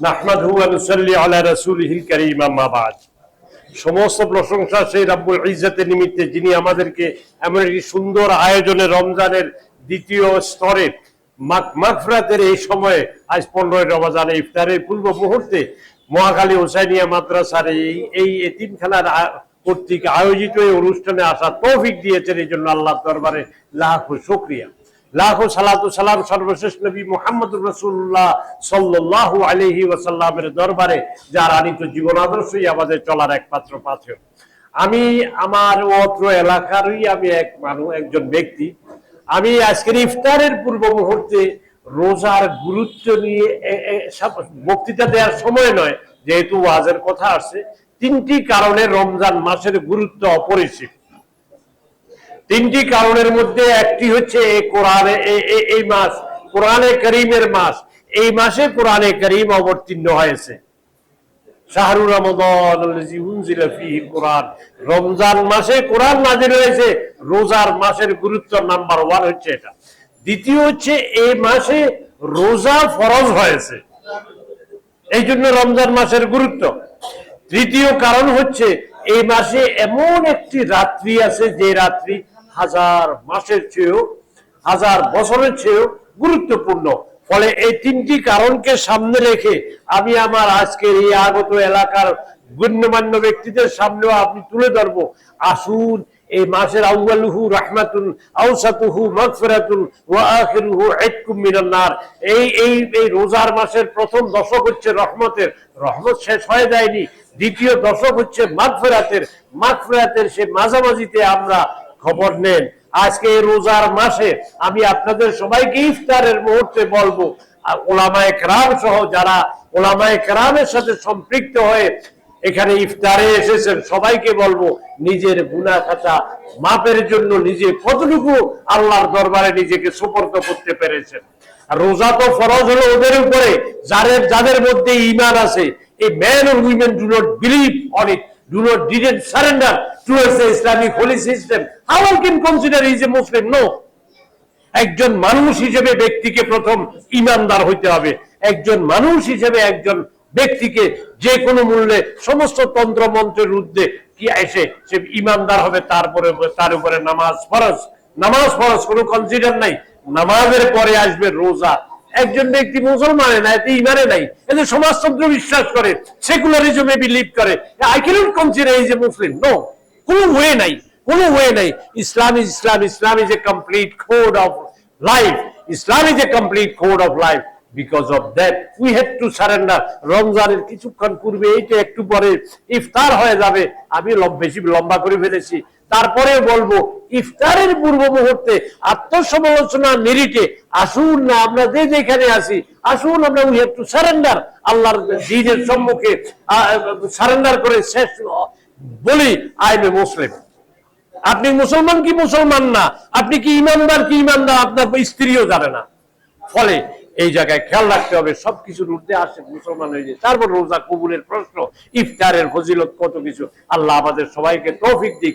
নাহমাদহু ওয়া সমস্ত প্রশংসা সেই রাব্বুল ইজ্জতের নিমিত্তে যিনি আমাদেরকে এমন একটি সুন্দর আয়োজনে রমজানের দ্বিতীয় স্তরে মাগ- মাগফিরাতের এই সময়ে, আজ পনেরোই রমজান, ইফতারের পূর্ব মুহূর্তে মহাকালী হোসাইনিয়া মাদ্রাসার এই এই এতিমখানার কর্তৃক আয়োজিত এই অনুষ্ঠানে আসা তৌফিক দিয়েছেন। এই জন্য আল্লাহ দরবারে লাখো শুকরিয়া। লাখো সালাতু সালাম সর্বশেষ নবী মোহাম্মদ রসুল্লাহ সাল্লাহ আলহি ওয়াসাল্লামের দরবারে, যার আনিত জীবন আদর্শই আমাদের চলার একমাত্র পাথর। আমি, আমার অত্র এলাকারই আমি এক মানুষ একজন ব্যক্তি। আমি আজকের ইফতারের পূর্ব মুহূর্তে রোজার গুরুত্ব নিয়ে বক্তৃতা দেওয়ার সময় নয়, যেহেতু ওয়াজের কথা আসছে, তিনটি কারণে রমজান মাসের গুরুত্ব অপরিসীম। তিনটি কারণের মধ্যে একটি হচ্ছে কোরআনে, এই মাস, কোরআনে করিমের মাস। এই মাসে কোরআনে করিম অবতীর্ণ হয়েছে। রমজান মাসে কোরআন নাজিল হয়েছে, রোজার মাসের গুরুত্ব নাম্বার ওয়ান হচ্ছে এটা। দ্বিতীয় হচ্ছে এই মাসে রোজা ফরজ হয়েছে। এই জন্য রমজান মাসের গুরুত্ব। তৃতীয় কারণ হচ্ছে এই মাসে এমন একটি রাত্রি আছে যে রাত্রি হাজার মাসের চেয়েও, হাজার বছরের চেয়েও গুরুত্বপূর্ণ। ফলে এই তিনটি কারণকে সামনে রেখে আমি আমার আজকের এই আগত এলাকার গণ্যমান্য ব্যক্তিদের সামনেও আপনি তুলে ধরবো। আসুন, এই মাসের আউয়ালুহু রাহমাতুন আউসাতুহু মাগফিরাতুন, ওয়া আখিরুহু ইতকুম মিনান নার। এই এই এই রোজার মাসের প্রথম দশক হচ্ছে রহমতের। রহমত শেষ হয়ে যায়নি। দ্বিতীয় দশক হচ্ছে মাগফিরাতের। মাগফিরাতের সে মাঝামাঝিতে আমরা খবর নেন। আজকে রোজার মাসে আমি আপনাদের সবাইকে ইফতারের মুহূর্তে বলব ওলামায়ে কেরাম সহ যারা ওলামায়ে কেরামের সাথে সম্পৃক্ত হয়ে এখানে ইফতারে এসেছেন, সবাইকে বলব, নিজের গুনা খাতা মাপের জন্য নিজে কতটুকু আল্লাহর দরবারে নিজেকে সুপর্দ করতে পেরেছেন। রোজা তো ফরজ হলো ওদের উপরে, যাদের যাদের মধ্যে ইমান আছে, এই man or women do not believe on it do not didn't surrender towards the Islamic holy system how I can consider is a Muslim no একজন মানুষ হিসেবে ব্যক্তিকে প্রথম ইমানদার হইতে হবে। একজন মানুষ হিসেবে একজন ব্যক্তিকে যে কোনো মূল্যে সমস্ত তন্ত্র মন্ত্রের কি এসে সে ইমানদার হবে তারপরে তার উপরে নামাজ ফরজ। নামাজ ফরজ কোনো কনসিডার নাই। নামাজের পরে আসবে রোজা। একজন ব্যক্তি মুসলমানে না, এতে ইমানে নাই। এতে সমাজতন্ত্র বিশ্বাস করে, সেকুলারিজমে বিলিভ করে। I can't consider is a Muslim no কোনো ওয়ে নাই, কোনো ওয়ে নাই। Islam is Islam Islam is a complete code of life Islam is a complete code of life because of that we have to surrender রমজানের কিছুক্ষণ পূর্বে এইটা একটু পরে ইফতার হয়ে যাবে, আমি বেশি লম্বা করে ফেলেছি। তারপরে বলব, ইফতারের পূর্ব মুহূর্তে আত্মসমালোচনা মেরিটে আসুন না, আমরা যে যেখানে আসি আসুন, আমরা উই হ্যাভ টু সারেন্ডার আল্লাহর দিনের সম্মুখে সারেন্ডার করে শেষ বলি আইবে মুসলিম। আপনি মুসলমান কি মুসলমান না? আপনি কি ইমানদার কি ইমানদার? আপনার স্ত্রীও জানে না। ফলে এই জায়গায় খেয়াল রাখতে হবে, সবকিছুর রুটতে আসে মুসলমান হয়ে যায় তারপর রোজা কবুলের প্রশ্ন, ইফতারের ফজিলত কত কিছু? আল্লাহ আমাদের সবাইকে তৌফিক দিক।